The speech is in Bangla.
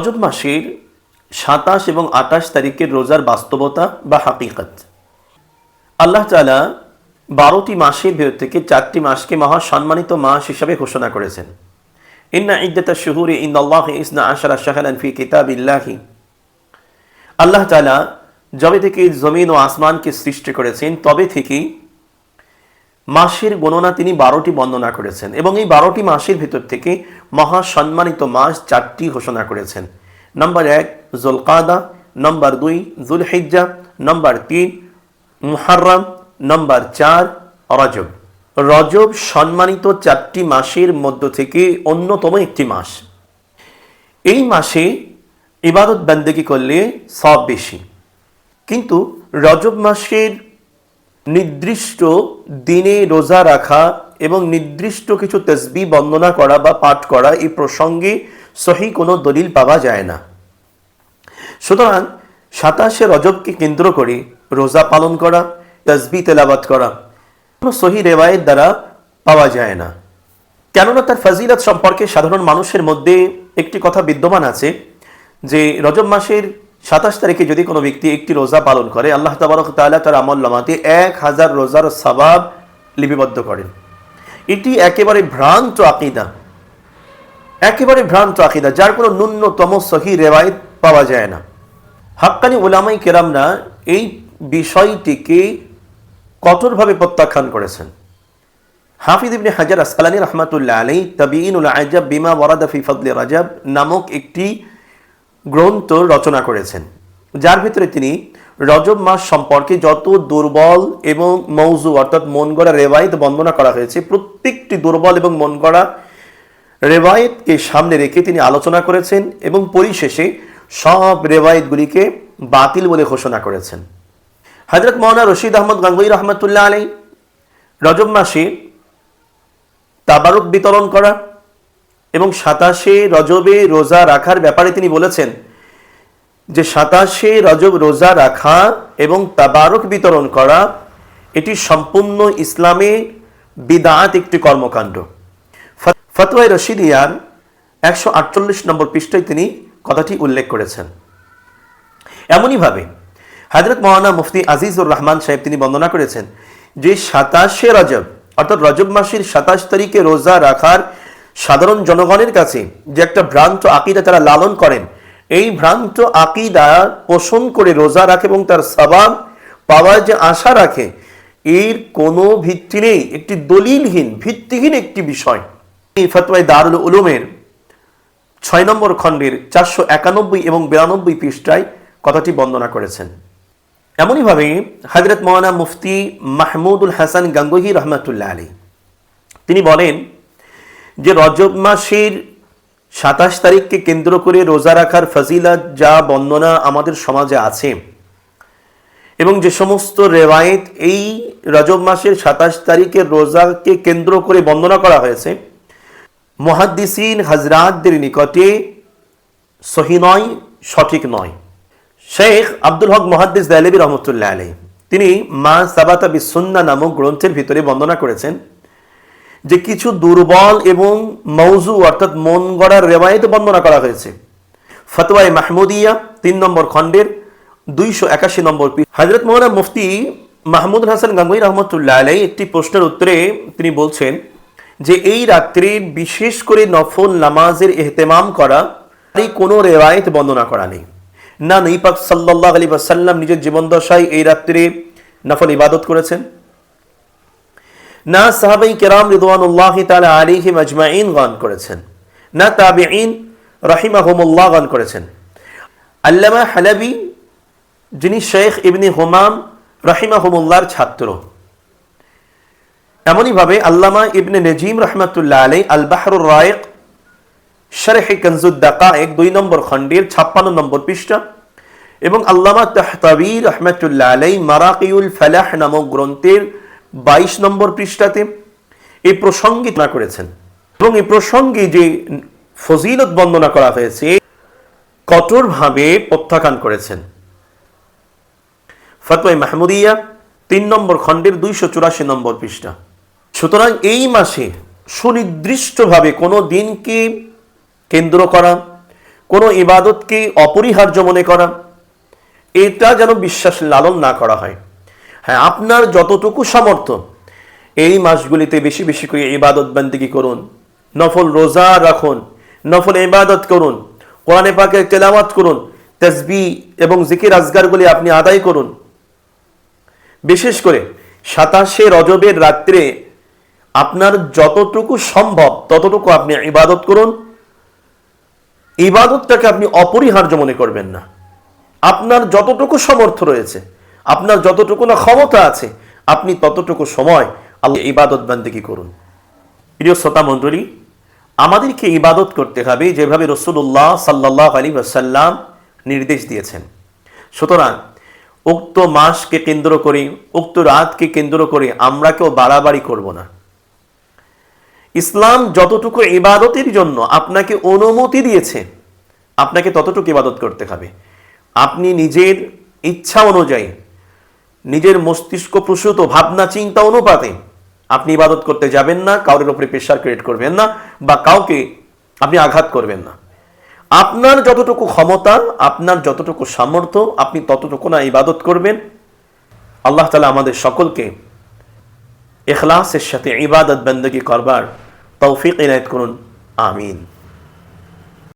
রজব মাসের সাতাশ এবং আঠাশ তারিখের রোজার বাস্তবতা বা হাকিকত। আল্লাহ তালা বারোটি মাসের ভেতর থেকে চারটি মাসকে মহা সম্মানিত মাস হিসাবে ঘোষণা করেছেন। ইন্না ইদ্দাতা শুহুরে ইন আল্লাহ ইসনা আশারা শাহালান ফি কিতাব ইল্লাহি আল্লাহ তালা যবে থেকে জমিন ও আসমানকে সৃষ্টি করেছেন, তবে থেকেই মাসের গণনা তিনি বারোটি বর্ণনা করেছেন এবং এই বারোটি মাসের ভিতর থেকে মহা সম্মানিত মাস চারটি ঘোষণা করেছেন। নম্বর এক, জুলকাদা। নম্বর দুই, জুলহিজ্জা। নম্বর তিন, মুহাররম। নম্বর চার, রজব। রজব সম্মানিত চারটি মাসের মধ্য থেকে অন্যতম একটি মাস। এই মাসে ইবাদত বন্দেগি করলে সব বেশি। কিন্তু রজব মাসের নির্দিষ্ট দিনে রোজা রাখা এবং নির্দিষ্ট কিছু তসবি বন্দনা করা বা পাঠ করা এই প্রসঙ্গে সহি কোনো দলিল পাওয়া যায় না। সুতরাং সাতাশে রজবকে কেন্দ্র করে রোজা পালন করা তসবি তেলাবাত করা কোনো সহি রেওয়ায়ের দ্বারা পাওয়া যায় না। কেননা তার ফজিলত সম্পর্কে সাধারণ মানুষের মধ্যে একটি কথা বিদ্যমান আছে যে রজব মাসের সাতাশ তারিখে যদি কোনো ব্যক্তি একটি রোজা পালন করে, আল্লাহ তাবারক তাআলা তার আমল নামাতে এক হাজার রোজার সবাব লিপিবদ্ধ করেন। এটি একেবারে ভ্রান্ত আকিদা। একেবারে ভ্রান্ত আকিদা, যার কোনো ন্যূনতম সহি রেওয়ায়ত পাওয়া যায় না। হাক্কানি ওলামাই কেরামরা এই বিষয়টিকে কঠোরভাবে প্রত্যাখ্যান করেছেন। হাফিজ ইবনে হাজার আসকালানি রহমাতুল্লাহ আলী তবিইনুল আজাব বিমা ওয়ারাদা ফি ফদলে রাজাব নামক একটি গ্রন্থ রচনা করেছেন, যার ভিতরে তিনি রজব মাস সম্পর্কে যত দুর্বল এবং মৌজু, অর্থাৎ মন গড়া রেওয়ায়ত বন্দনা করা হয়েছে, প্রত্যেকটি দুর্বল এবং মন গড়া রেওয়ায়তকে সামনে রেখে তিনি আলোচনা করেছেন এবং পরিশেষে সব রেওয়ায়তগুলিকে বাতিল বলে ঘোষণা করেছেন। হজরত মৌলানা রশিদ আহমদ গাঙ্গুই রহমতুল্লাহ আলাই রজব মাসে তাবারক বিতরণ করা এবং সাতাশে রজবে রোজা রাখার ব্যাপারে তিনি বলেছেন যে সাতাশে রজব রোজা রাখা এবং তাবারক বিতরণ করা, এটি সম্পূর্ণ ইসলামে বিদাত একটি কর্মকাণ্ড। ফতোয়াই রশিদিয়ার একশো আটচল্লিশ নম্বর পৃষ্ঠায় তিনি কথাটি উল্লেখ করেছেন। এমনইভাবে হাজরত মৌলানা মুফতি আজিজুর রহমান সাহেব তিনি বর্ণনা করেছেন যে সাতাশে রজব, অর্থাৎ রজব মাসের সাতাশ তারিখে রোজা রাখার সাধারণ জনগণের কাছে যে একটা ভ্রান্ত আকিদা তারা লালন করেন, এই ভ্রান্ত আকিদা পোষণ করে রোজা রাখে এবং তার সবাব পাওয়ার যে আশা রাখে, এর কোনো ভিত্তি নেই, একটি দলিলহীন, ভিত্তিহীন একটি বিষয়। এই ফতোয়াই দারুল উলুমের ছয় নম্বর খণ্ডের চারশো একানব্বই এবং বিরানব্বই পৃষ্ঠায় কথাটি বন্দনা করেছেন। এমনইভাবে হজরত মৌলানা মুফতি মাহমুদুল হাসান গাঙ্গুহি রহমতুল্লাহ আলী তিনি বলেন যে রজব মাসের সাতাশ তারিখকে কেন্দ্র করে রোজা রাখার ফজিলত, যা বর্ণনা আমাদের সমাজে আছে। এবং যে সমস্ত রেওয়ায়েত এই রজব মাসের সাতাশ তারিখের রোজাকে কেন্দ্র করে বর্ণনা করা হয়েছে, মহাদ্দিসিন হাজরাতদের নিকটে সহি নয়, সঠিক নয়। শেখ আব্দুল হক মহাদ্দিস দালেবি রহমতুল্লাহ আলী তিনি মা সাবাতা বিসুন্না নামক গ্রন্থের ভিতরে বন্দনা করেছেন যে কিছু দুর্বল এবং মৌজু অর্থাৎ মন গড়ার রেওয়ায়ত বর্ণনা করা হয়েছে। ফতোয়াই মাহমুদিয়া, তিন নম্বর খণ্ডের দুইশো একাশি নম্বর হজরত মৌলানা মুফতি মাহমুদ হাসান গাঙ্গুই রহমতুল্লাহ আলাই একটি প্রশ্নের উত্তরে তিনি বলছেন যে, এই রাত্রে বিশেষ করে নফল নামাজের এহতেমাম করা এই কোনো রেওয়ায়ত বর্ণনা করা নেই। না নই পাক সাল্লাহ আলী সাল্লাম নিজের জীবন দশায় এই রাত্রে নফল ইবাদত করেছেন না সাহাবাই কেরাম রিদওয়ানুল্লাহ তালা আলিহিম আজমাইন গান করেছেন। না তাবিঈন রহিমাহমুল্লাহ গান করেছেন। আল্লামা হালাবি, যিনি শেখ ইবনি হোমাম রহিমাহমুল্লাহর ছাত্র। এমনইভাবে আল্লামা ইবনে নজিম রহমতুল্লাহ আলাই আল বাহরুর রায়েক শরেহে কনজুদ্দাকা এক দুই নম্বর খণ্ডের ছাপ্পান্ন নম্বর পৃষ্ঠা এবং আল্লামা তাহতাবি রহমতুল্লাহ আলাই মারাকিউল ফালাহ নামক গ্রন্থের বাইশ নম্বর পৃষ্ঠাতে এই প্রসঙ্গে না করেছেন। এবং এই প্রসঙ্গে যে ফজিলত বন্দনা করা হয়েছে, কঠোরভাবে প্রত্যাখ্যান করেছেন। ফতোয় মাহমুদিয়া তিন নম্বর খণ্ডের দুইশো চুরাশি নম্বর পৃষ্ঠা। সুতরাং এই মাসে সুনির্দিষ্টভাবে কোনো দিনকে কেন্দ্র করা, কোনো ইবাদতকে অপরিহার্য মনে করা, এটা যেন বিশ্বাস লালন না করা হয়। হ্যাঁ আপনার যতটুকু সামর্থ্য, এই মাসগুলিতে বেশি বেশি করে ইবাদত বান্দিগি করুন, নফল রোজা রাখুন, নফল ইবাদত করুন, কোরআনে পাকের তেলাওয়াত করুন, তসবি এবং জিকির আজগারগুলি আপনি আদায় করুন। বিশেষ করে সাতাশে রজবের রাত্রে আপনার যতটুকু সম্ভব, ততটুকু আপনি ইবাদত করুন। ইবাদতটাকে আপনি অপরিহার্য মনে করবেন না। আপনার যতটুকু সমর্থ রয়েছে আপনার যতটুকু না ক্ষমতা আছে, আপনি ততটুকু সময় আল্লাহ ইবাদত বান্দিকি করুন। প্রিয় শ্রোতা মণ্ডলী, আমাদেরকে ইবাদত করতে হবে যেভাবে রসুল্লাহ সাল্লাহ আলী ওয়াসাল্লাম নির্দেশ দিয়েছেন। সুতরাং, উক্ত মাসকে কেন্দ্র করে, উক্ত রাতকে কেন্দ্র করে আমরা কেউ বাড়াবাড়ি করব না। ইসলাম যতটুকু ইবাদতের জন্য আপনাকে অনুমতি দিয়েছে, আপনাকে ততটুকু ইবাদত করতে হবে। আপনি নিজের ইচ্ছা অনুযায়ী নিজের মস্তিষ্ক প্রসূত, ভাবনা, চিন্তা, অনুপাতে। আপনি ইবাদত করতে যাবেন না, কাউরের উপরে প্রেশার ক্রিয়েট করবেন না বা কাউকে আপনি আঘাত করবেন না। আপনার যতটুকু ক্ষমতা, আপনার যতটুকু সামর্থ্য, আপনি ততটুকু না ইবাদত করবেন। আল্লাহ তালা আমাদের সকলকে এখলাসের সাথে ইবাদত বন্দগি করবার তৌফিক ইনায়ত করুন। আমিন।